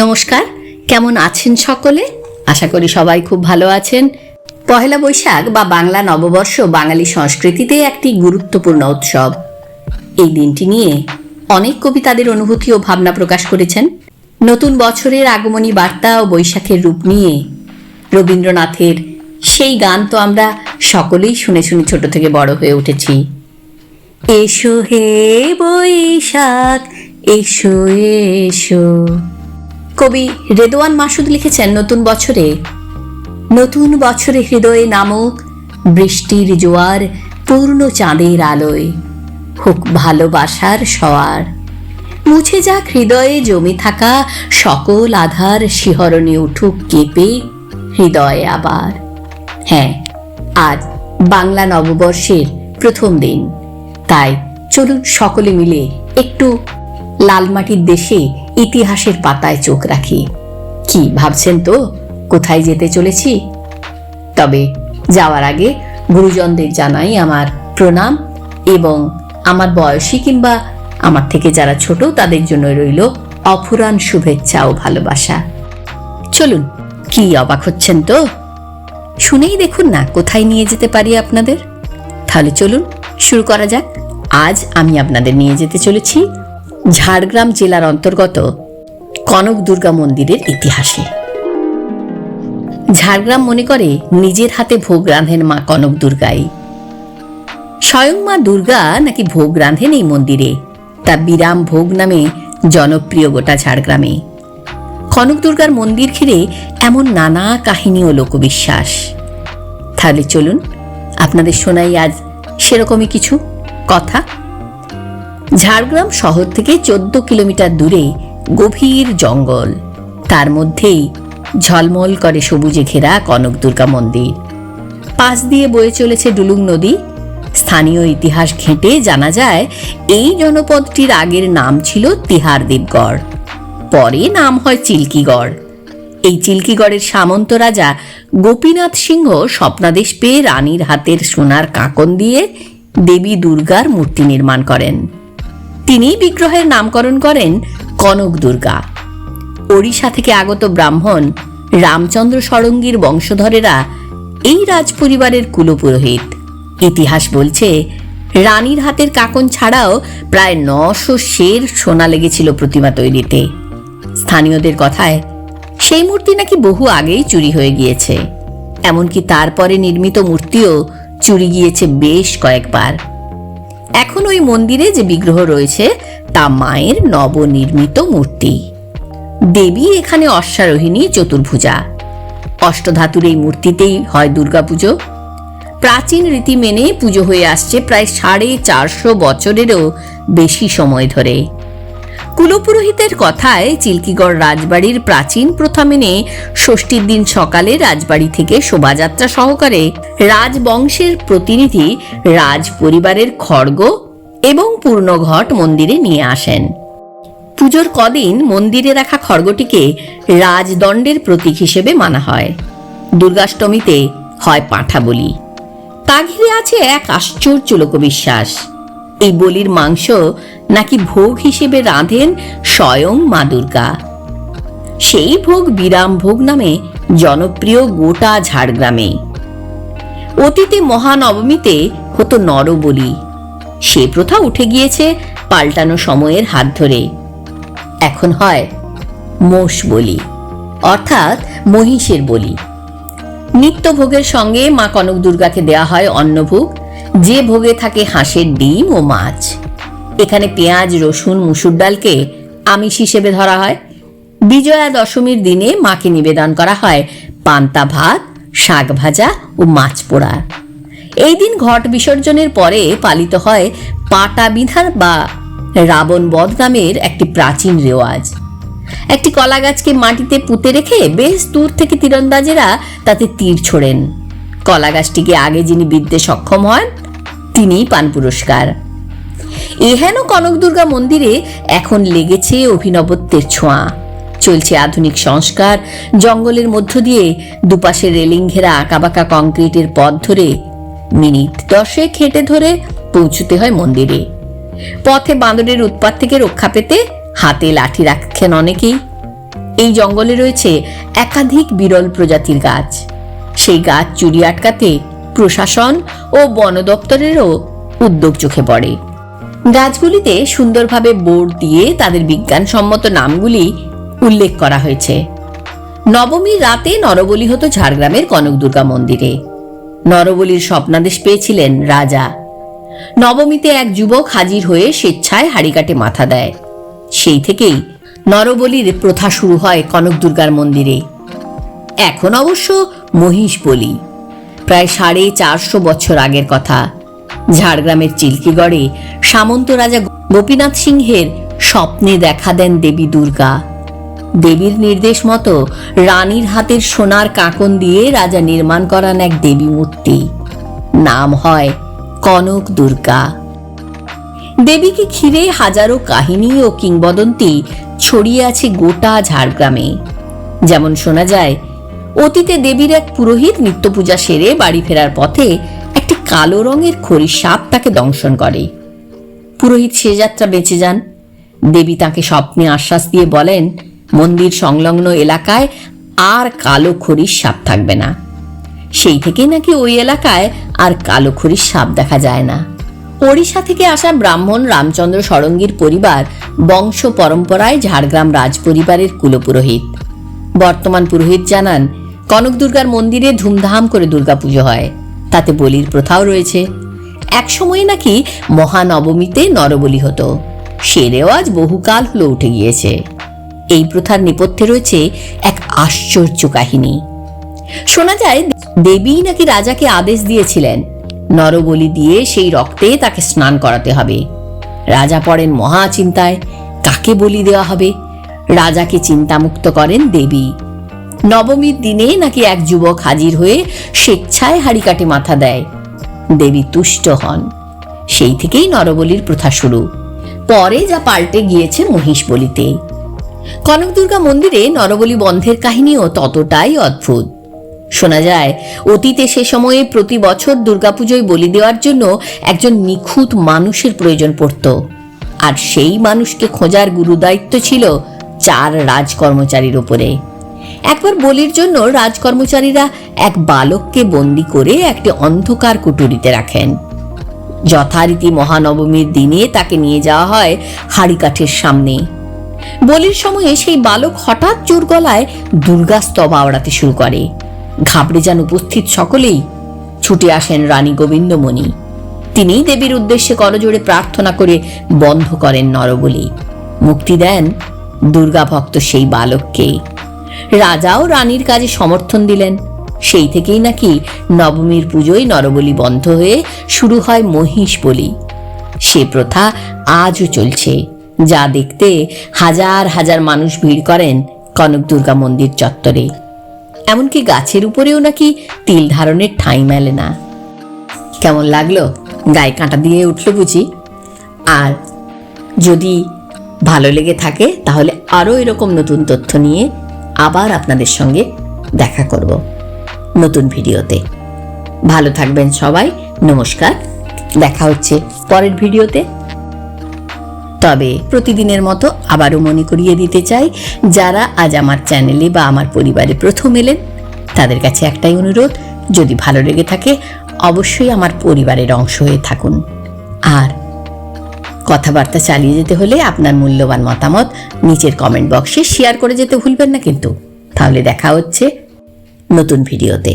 নমস্কার, কেমন আছেন সকলে? আশা করি সবাই খুব ভালো আছেন। পহেলা বৈশাখ বা বাংলা নববর্ষ বাঙালি সংস্কৃতিতে একটি গুরুত্বপূর্ণ উৎসব। এই দিনটি নিয়ে অনেক কবি তাদের অনুভূতি ও ভাবনা প্রকাশ করেছেন। নতুন বছরের আগমনী বার্তা ও বৈশাখের রূপ নিয়ে রবীন্দ্রনাথের সেই গান তো আমরা সকলেই শুনে শুনে ছোট থেকে বড় হয়ে উঠেছি। এসো হে বৈশাখ, এসো এসো। কবি রেদোয়ান মাসুদ লিখেছেন নতুন বছরে। নতুন বছরে হৃদয়ে নামক বৃষ্টির জোয়ার, পূর্ণ চাঁদের আলোয়। হোক ভালোবাসার সওয়ার মুছে যাক হৃদয়ে জমে থাকা সকল আধার, শিহরণে উঠুক কেঁপে হৃদয়ে আবার। হ্যাঁ আজ বাংলা নববর্ষের প্রথম দিন। তাই চলুন সকলে মিলে একটু লালমাটির দেশে ইতিহাসের পাতায় চোখ রাখি। কি ভাবছেন তো? কোথায় যেতে চলেছি? তবে যাওয়ার আগে গুরুজনদের জানাই আমার প্রণাম এবং আমার বয়সী কিংবা আমার থেকে যারা ছোট তাদের জন্য রইল অফুরান শুভেচ্ছা ও ভালোবাসা। চলুন, কি অবাক হচ্ছেন তো? শুনেই দেখুন না, কোথায় নিয়ে যেতে পারি আপনাদের? তাহলে চলুন, শুরু করা যাক। আজ আমি আপনাদের নিয়ে যেতে চলেছি ঝাড়গ্রাম জেলার অন্তর্গত কনক দুর্গা মন্দিরের ইতিহাসে। ঝাড়গ্রাম মনে করে নিজের হাতে ভোগ রাঁধেন মা কনক দুর্গাই। স্বয়ং মা দুর্গা নাকি ভোগ রাঁধেন এই মন্দিরে, তা বিরাম ভোগ নামে জনপ্রিয় গোটা ঝাড়গ্রামে। কনক দুর্গার মন্দির ঘিরে এমন নানা কাহিনী ও লোকবিশ্বাস। তাহলে চলুন, আপনাদের শোনাই আজ সেরকমই কিছু কথা ঝাড়গ্রাম শহর থেকে চোদ্দ কিলোমিটার দূরে গভীর জঙ্গল। তার মধ্যেই ঝলমল করে সবুজে ঘেরা কনক দুর্গা মন্দির। পাশ দিয়ে বয়ে চলেছে ডুলুং নদী। স্থানীয় ইতিহাস ঘেঁটে জানা যায়, এই জনপদটির আগের নাম ছিল তিহার দেবগড়। পরে নাম হয় চিল্কিগড়। এই চিল্কিগড়ের সামন্ত রাজা গোপীনাথ সিংহ স্বপ্নাদেশ পেয়ে রানীর হাতের সোনার কাঁকন দিয়ে দেবী দুর্গার মূর্তি নির্মাণ করেন। তিনি বিগ্রহের নামকরণ করেন কনক দুর্গা। ওড়িশা থেকে আগত ব্রাহ্মণ রামচন্দ্র সরঙ্গীর বংশধরেরা এই রাজপরিবারের কুলপুরোহিত। ইতিহাস বলছে, রানীর হাতের কাকন ছাড়াও প্রায় নশো শের সোনা লেগেছিল প্রতিমা তৈরিতে। স্থানীয়দের কথায়, সেই মূর্তি নাকি বহু আগেই চুরি হয়ে গিয়েছে। এমনকি তারপরে নির্মিত মূর্তিও চুরি গিয়েছে বেশ কয়েকবার। এখন ওই মন্দিরে যে বিগ্রহ রয়েছে, তা মায়ের নবনির্মিত মূর্তি। দেবী এখানে অশ্বারোহিণী চতুর্ভুজা। অষ্টধাতুর এই মূর্তিতেই হয় দুর্গাপুজো। প্রাচীন রীতি মেনে পুজো হয়ে আসছে প্রায় সাড়ে চারশো বছরেরও বেশি সময় ধরে। কুলপুরোহিতের কথায় চিল্কিগড় রাজবাড়ির প্রাচীন প্রথা মেনে ষষ্ঠীর দিন সকালে রাজবাড়ি থেকে শোভাযাত্রা সহকারে রাজবংশের প্রতিনিধি রাজ পরিবারের খড়গ এবং পূর্ণঘট মন্দিরে নিয়ে আসেন। পুজোর কদিন মন্দিরে রাখা খড়গটিকে রাজদণ্ডের প্রতীক হিসেবে মানা হয়। দুর্গাষ্টমীতে হয় পাঁঠা বলি তা ঘিরে আছে এক আশ্চর্য লোকবিশ্বাস। এই বলির মাংস নাকি ভোগ হিসেবে রাঁধেন স্বয়ং মা দুর্গা। সেই ভোগ বিরাম ভোগ নামে জনপ্রিয় গোটা ঝাড়গ্রামে। অতীতে মহানবমীতে হতো নরবলি। সে প্রথা উঠে গিয়েছে পাল্টানো সময়ের হাত ধরে। এখন হয় মোষ বলি, অর্থাৎ মহিষের বলি। নিত্য ভোগের সঙ্গে মা কনক দুর্গাকে দেয়া হয় অন্নভোগ। যে ভোগে থাকে হাঁসের ডিম ও মাছ। এখানে পেঁয়াজ, রসুন, মুসুর ডালকে আমিষ হিসেবে ধরা হয়। বিজয়া দশমীর দিনে মাকে নিবেদন করা হয় পান্তা ভাত, শাক ভাজা ও মাছ পোড়া এই দিন ঘট বিসর্জনের পরে পালিত হয় পাটা বিধান বা রাবণ বধ নামের একটি প্রাচীন রেওয়াজ। একটি কলা গাছকে মাটিতে পুঁতে রেখে বেশ দূর থেকে তীরন্দাজেরা তাতে তীর ছোড়েন। কলা গাছটিকে আগে যিনি বিদ্যে সক্ষম হন তিনিই পান পুরস্কার। এহেন কনক দুর্গা মন্দিরে এখন লেগেছে অভিনবত্বের ছোঁয়া। চলছে আধুনিক সংস্কার, জঙ্গলের মধ্য দিয়ে দুপাশে রেলিং ঘেরা আঁকাবাঁকা কংক্রিটের পথ ধরে মিনিট দশেক হেঁটে ধরে পৌঁছতে হয় মন্দিরে। পথে বাঁদরের উৎপাত থেকে রক্ষা পেতে হাতে লাঠি রাখেন অনেকেই। এই জঙ্গলে রয়েছে একাধিক বিরল প্রজাতির গাছ। সেই গাছ চুরি আটকাতে প্রশাসন ও বন দপ্তরেরও উদ্যোগ চোখে পড়ে। গাছগুলিতে সুন্দরভাবে বোর্ড দিয়ে তাদের বিজ্ঞানসম্মত নামগুলি উল্লেখ করা হয়েছে। নবমীর রাতে নরবলি হতো ঝাড়গ্রামের কনক দুর্গা মন্দিরে। নরবলির স্বপ্নাদেশ পেয়েছিলেন রাজা। নবমীতে এক যুবক হাজির হয়ে স্বেচ্ছায় হাড়িকাটে মাথা দেয়। সেই থেকেই নরবলির প্রথা শুরু হয় কনক দুর্গার মন্দিরে। এখন অবশ্য মহিষ বলি প্রায় সাড়ে চারশো বছর আগের কথা। ঝাড়গ্রামের চিল্কিগড়ে সামন্ত রাজা গোপীনাথ সিংহের স্বপ্নে দেখা দেন দেবী দুর্গা। দেবীর নির্দেশ মতো রানীর হাতের সোনার কাকন দিয়ে রাজা নির্মাণ করান এক দেবী মূর্তি। নাম হয় কনক দুর্গা। দেবীকে ঘিরে হাজারো কাহিনী ও কিংবদন্তি ছড়িয়ে আছে গোটা ঝাড়গ্রামে। যেমন শোনা যায় অতীতে দেবীর এক পুরোহিত নিত্য পূজা সেরে বাড়ি ফেরার পথে একটি কালো রঙের খড়ি সাপ তাকে দংশন করে। পুরোহিত সে যাত্রা বেঁচে যান। দেবী তাকে স্বপ্নে আশ্বাস দিয়ে বলেন, মন্দির সংলগ্ন এলাকায় আর কালো খড়ির সাপ থাকবে না। সেই থেকেই নাকি ওই এলাকায় আর কালো খড়ির সাপ দেখা যায় না। ওড়িশা থেকে আসা ব্রাহ্মণ রামচন্দ্র সরঙ্গীর পরিবার বংশ পরম্পরায় ঝাড়গ্রাম রাজ পরিবারের কুলপুরোহিত। বর্তমান পুরোহিত জানান কনক দুর্গার মন্দিরে ধুমধাম করে দুর্গাপুজো হয়। তাতে বলির প্রথাও রয়েছে। এক সময়ে নাকি মহানবমীতে নরবলি হতো। সে রেওয়াজ বহুকাল হলো উঠে গিয়েছে। এই প্রথার নেপথ্যে রয়েছে এক আশ্চর্য কাহিনী। শোনা যায়, দেবী নাকি রাজাকে আদেশ দিয়েছিলেন, নরবলি দিয়ে সেই রক্তে তাকে স্নান করাতে হবে। রাজা পড়েন মহা চিন্তায়, কাকে বলি দেওয়া হবে? রাজাকে চিন্তামুক্ত করেন দেবী। নবমীর দিনে নাকি এক যুবক হাজির হয়ে স্বেচ্ছায় হাড়ি কাটে মাথা দেয়। দেবী তুষ্ট হন। সেই থেকেই নরবলির প্রথা শুরু। পরে যা পাল্টে গিয়েছে মহিষ বলিতে। কনক দুর্গা মন্দিরে নরবলি বন্ধের কাহিনীও ততটাই অদ্ভুত। শোনা যায়, অতীতে সে সময়ে প্রতি বছর দুর্গাপুজোয় বলি দেওয়ার জন্য একজন নিখুঁত মানুষের প্রয়োজন পড়ত। আর সেই মানুষকে খোঁজার গুরুদায়িত্ব ছিল চার রাজকর্মচারীর ওপরে একবার বলির জন্য রাজকর্মচারীরা এক বালককে বন্দি করে একটি অন্ধকার কুটুরিতে রাখেন। যথারীতি মহানবমীর দিনে তাকে নিয়ে যাওয়া হয় হাড়িকাঠের সামনে। বলির সময়ে সেই বালক হঠাৎ চোর গলায় দুর্গাস্তব আওড়াতে শুরু করে। ঘাবড়ে যান উপস্থিত সকলেই। ছুটে আসেন রানী গোবিন্দমণি। তিনি দেবীর উদ্দেশ্যে করজোড়ে প্রার্থনা করে বন্ধ করেন নরবলি। মুক্তি দেন দুর্গা ভক্ত সেই বালককে। রাজাও রানীর কাজে সমর্থন দিলেন। সেই থেকেই নাকি নবমীর পুজোয় নরবলি বন্ধ হয়ে শুরু হয় মহিষ বলি। সে প্রথা আজও চলছে। যা দেখতে হাজার হাজার মানুষ ভিড় করেন কনক দুর্গা মন্দির চত্বরে। এমনকি গাছের উপরেও নাকি তিল ধারণের ঠাঁই মেলে না। কেমন লাগল? গায়ে কাঁটা দিয়ে উঠল বুঝি। আর যদি ভালো লেগে থাকে তাহলে আরও এরকম নতুন তথ্য নিয়ে আবার আপনাদের সঙ্গে দেখা করব নতুন ভিডিওতে। ভালো থাকবেন সবাই, নমস্কার, দেখা হচ্ছে পরের ভিডিওতে। তবে প্রতিদিনের মতো আবারও মনে করিয়ে দিতে চাই, যারা আজ আমার চ্যানেলে বা আমার পরিবারে প্রথম এলেন, তাদের কাছে একটাই অনুরোধ, যদি ভালো লেগে থাকে, অবশ্যই আমার পরিবারের অংশ হয়ে থাকুন। আর কথাবার্তা চালিয়ে যেতে হলে আপনার মূল্যবান মতামত নিচের কমেন্ট বক্সে শেয়ার করে যেতে ভুলবেন না কিন্তু। তাহলে দেখা হচ্ছে নতুন ভিডিওতে